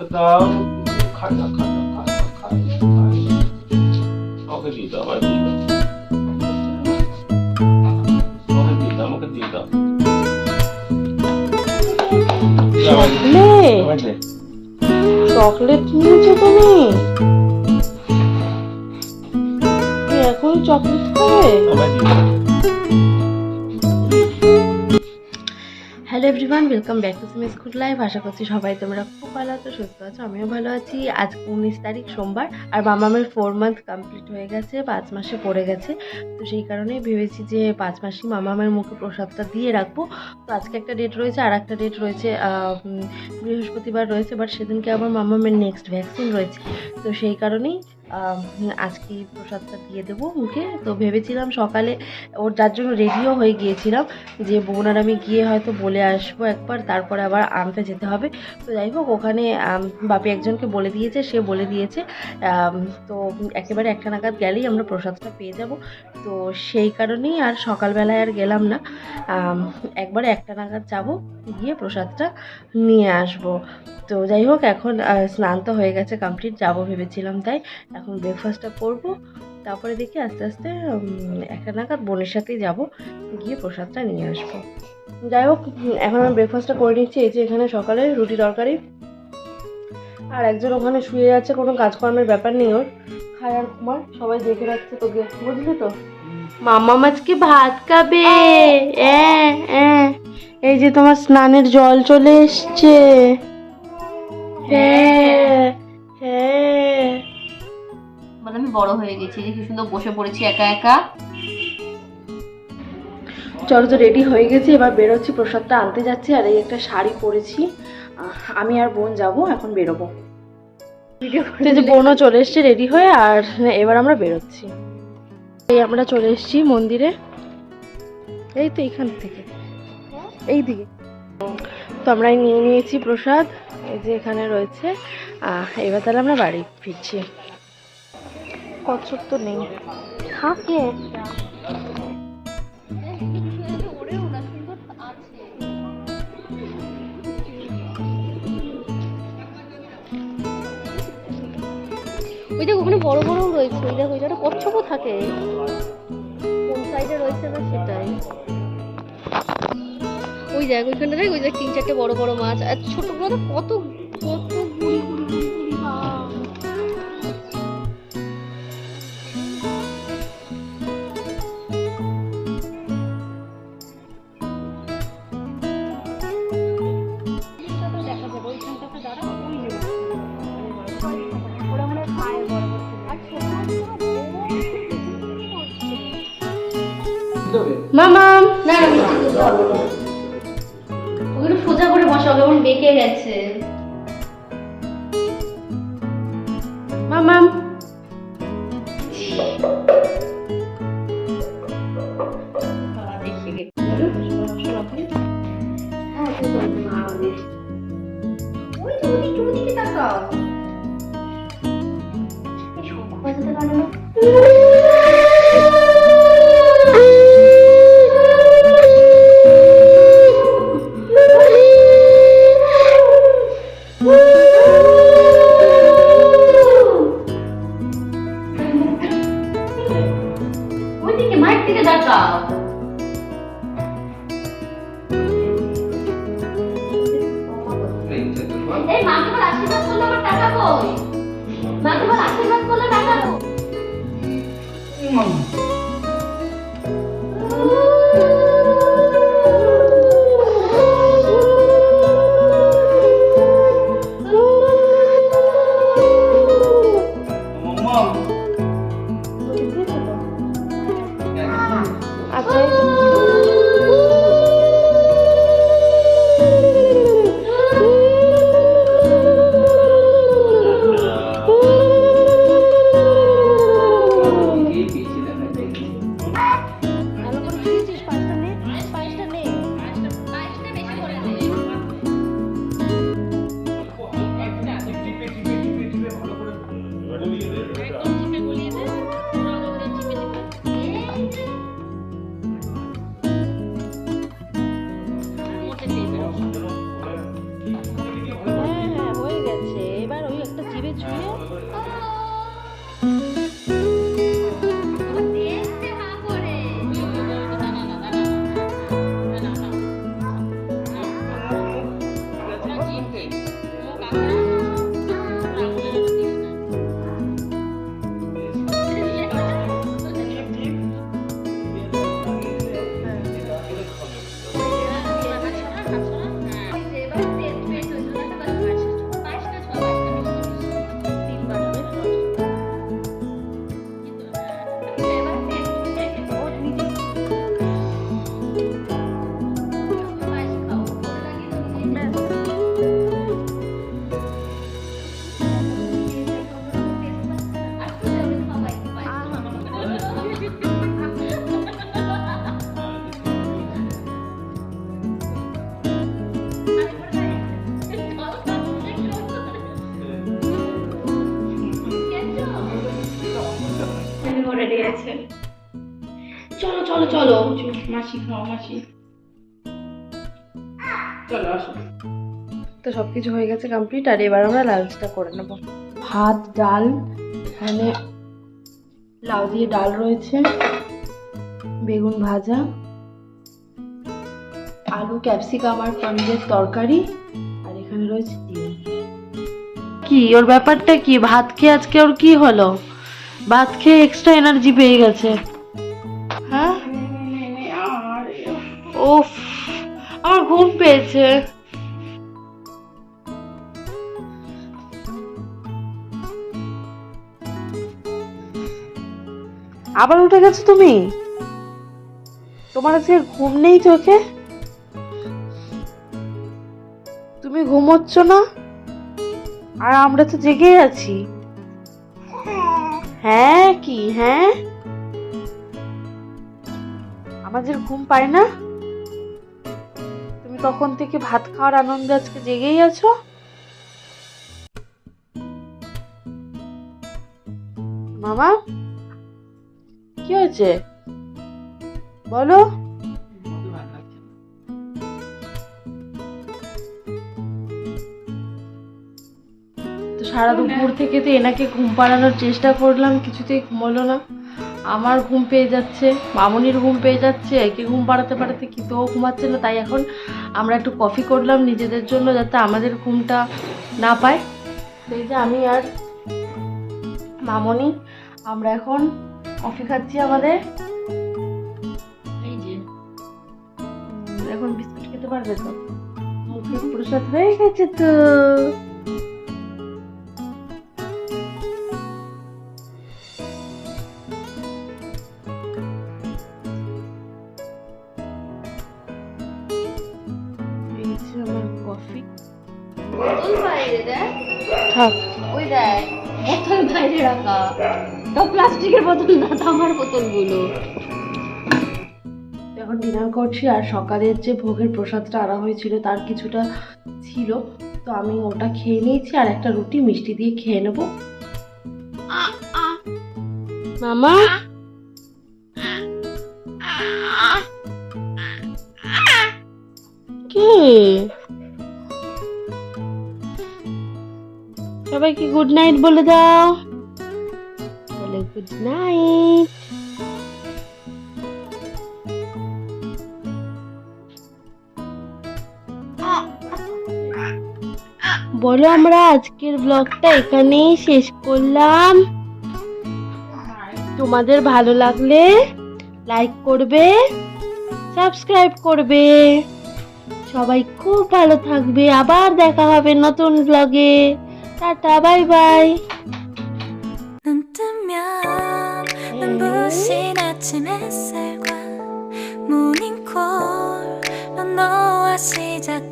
আমাকে দাও খাই না খাই না নিয়েছো তুমি? এখন চকলেট খাবে? Everyone welcome back to Simi school life আশা করছি সবাই তোমরা খুব ভালো আছো, সুস্থ আছো, আমিও ভালো আছি। আজ উনিশ তারিখ সোমবার, আর মামামের ফোর মান্থ কমপ্লিট হয়ে গেছে, পাঁচ মাসে পড়ে গেছে। তো সেই কারণে ভেবেছি যে পাঁচ মাসই মামামের মুখে প্রসাদটা দিয়ে রাখব। তো আজকে একটা ডেট রয়েছে, আর একটা ডেট রয়েছে বৃহস্পতিবার রয়েছে বাট সেদিনকে আবার মামামের নেক্সট ভ্যাকসিন রয়েছে। তো সেই কারণেই আজকে প্রসাদটা দিয়ে দেবো মুখে। তো ভেবেছিলাম সকালে ওর যার জন্য রেডিও হয়ে গিয়েছিলাম যে, বোন আর আমি গিয়ে হয়তো বলে আসব একবার, তারপরে আবার আনতে যেতে হবে। তো যাই হোক, ওখানে বাপি একজনকে বলে দিয়েছে, সে বলে দিয়েছে। তো একেবারে একটা নাগাদ গেলেই আমরা প্রসাদটা পেয়ে যাব। তো সেই কারণেই আর সকালবেলায় আর গেলাম না। একবারে একটা নাগাদ যাব, গিয়ে প্রসাদটা নিয়ে আসব। তো যাই হোক, এখন স্নান তো হয়ে গেছে কমপ্লিট যাব ভেবেছিলাম তাই। এখন ব্রেকফাস্টটা করব, তারপরে দেখি আস্তে আস্তে একটা নাগাদ বোনের সাথেই যাব, গিয়ে প্রসাদটা নিয়ে আসব। যাই হোক এখন আমি ব্রেকফাস্টটা করে নিচ্ছি, এই যে এখানে সকালে রুটি তরকারি। আর একজন ওখানে শুয়ে যাচ্ছে কোনো কাজকর্মের ব্যাপার নেই ওর। খায় আর ঘুমায় সবাই দেখে রাখছে তোকে বুঝলি তো? মামা মাছকে ভাত খাবে। এই যে তোমার স্নানের জল চলে এসছে। হ্যাঁ। বড় হয়ে গেছি, যে কি সুন্দর বসে পড়েছি একা একা। চলো তো রেডি হয়ে গেছি, এবার বেরোচ্ছি, প্রসাদটা আনতে যাচ্ছি, আর এই একটা শাড়ি পরেছি। আমি আর বোন যাব, এখন বেরোবো। যে বোনও চলে এসছে রেডি হয়ে, আর এবার আমরা বেরোচ্ছি। এই আমরা চলে এসেছি মন্দিরে। এই তো এইখান থেকে। এই দিকে। তো আমরা নিয়ে নিয়েছি প্রসাদ, এই যে এখানে রয়েছে। এবার তাহলে আমরা বাড়ি ফিরছি। কচ্ছপ তো নেই। থাকে। ওই দেখ ওখানে বড় বড় রয়েছে, ওই দেখ, ওই কচ্ছপও থাকে। কোন সাইডে রয়েছে না সেটাই। ওই দেখ, ওইখানটা দেখ, ওই দেখ তিন চারটে বড় বড় মাছ, আর ছোটগুলো তো কত কত মামাম না না। ওগুলো সোজা করে বসাও কেমন বেঁকে গেছে মামাম এই মাকে বল আশীর্বাদ করলে চলো চলো মাসি খাও মাসি। চলো আসো। তো সব কিছু হয়ে গেছে কমপ্লিট আর এবার আমরা লাঞ্চটা করে নেব। ভাত ডাল এখানে লাউ দিয়ে ডাল রয়েছে বেগুন ভাজা আলু ক্যাপসিকাম আর পনিরের তরকারি আর এখানে রয়েছে ডিম। কি ওর ব্যাপারটা কি? ভাত খেয়ে আজকে ওর কি হলো? ভাত খেয়ে এক্সট্রা এনার্জি পেয়ে গেছে। ওফ আমার ঘুম পেয়েছে। আবার উঠে গেছো তুমি? তোমার আজকে ঘুম নেই চোখে? তুমি ঘুমোচ্ছ না? আর আমরা তো জেগে আছি। হ্যাঁ কি হ্যাঁ? আমাদের ঘুম পায় না? তখন থেকে ভাত খাওয়ার আনন্দে আজকে জেগেই আছো? মামা, কি হয়েছে? বলো। সারা দুপুর থেকে তো এনাকে ঘুম পাড়ানোর চেষ্টা করলাম, কিছুতেই ঘুমোলো না। আমার ঘুম পেয়ে যাচ্ছে, মামনির ঘুম পেয়ে যাচ্ছে, একে ঘুম পাড়াতে পাড়াতে কিন্তু ও ঘুমাচ্ছে না, তাই এখন আমরা একটু কফি করলাম নিজেদের জন্য যাতে আমাদের ঘুমটা না পায়। সেই যে আমি আর মামনি, আমরা এখন কফি খাচ্ছি আমাদের। এই যে, এখন বিস্কুট খেতে পারবে তো? মুখে প্রসাদ হয়ে গেছে তো। ওই বোতল বাইরে রাখা। তো প্লাস্টিকের বোতল না তামার বোতলগুলো। এখন ডিনার করছি আর সকালের যে ভোগের প্রসাদটা আনা হয়েছিল তার কিছুটা ছিল। তো আমি ওটা খেয়ে নিয়েছি আর একটা রুটি মিষ্টি দিয়ে খেয়ে নেব। মামা? সবাইকে গুড নাইট বলে দাও। বলে গুড নাইট বলো, আমরা আজকের ব্লগটা এখানেই শেষ করলাম। তোমাদের ভালো লাগলে লাইক করবে সাবস্ক্রাইব করবে। সবাই খুব ভালো থাকবে। আবার দেখা হবে নতুন ব্লগে 따따 바이바이. 눈 뜨면 눈부신 아침 햇살과 모닝콜로 너와 시작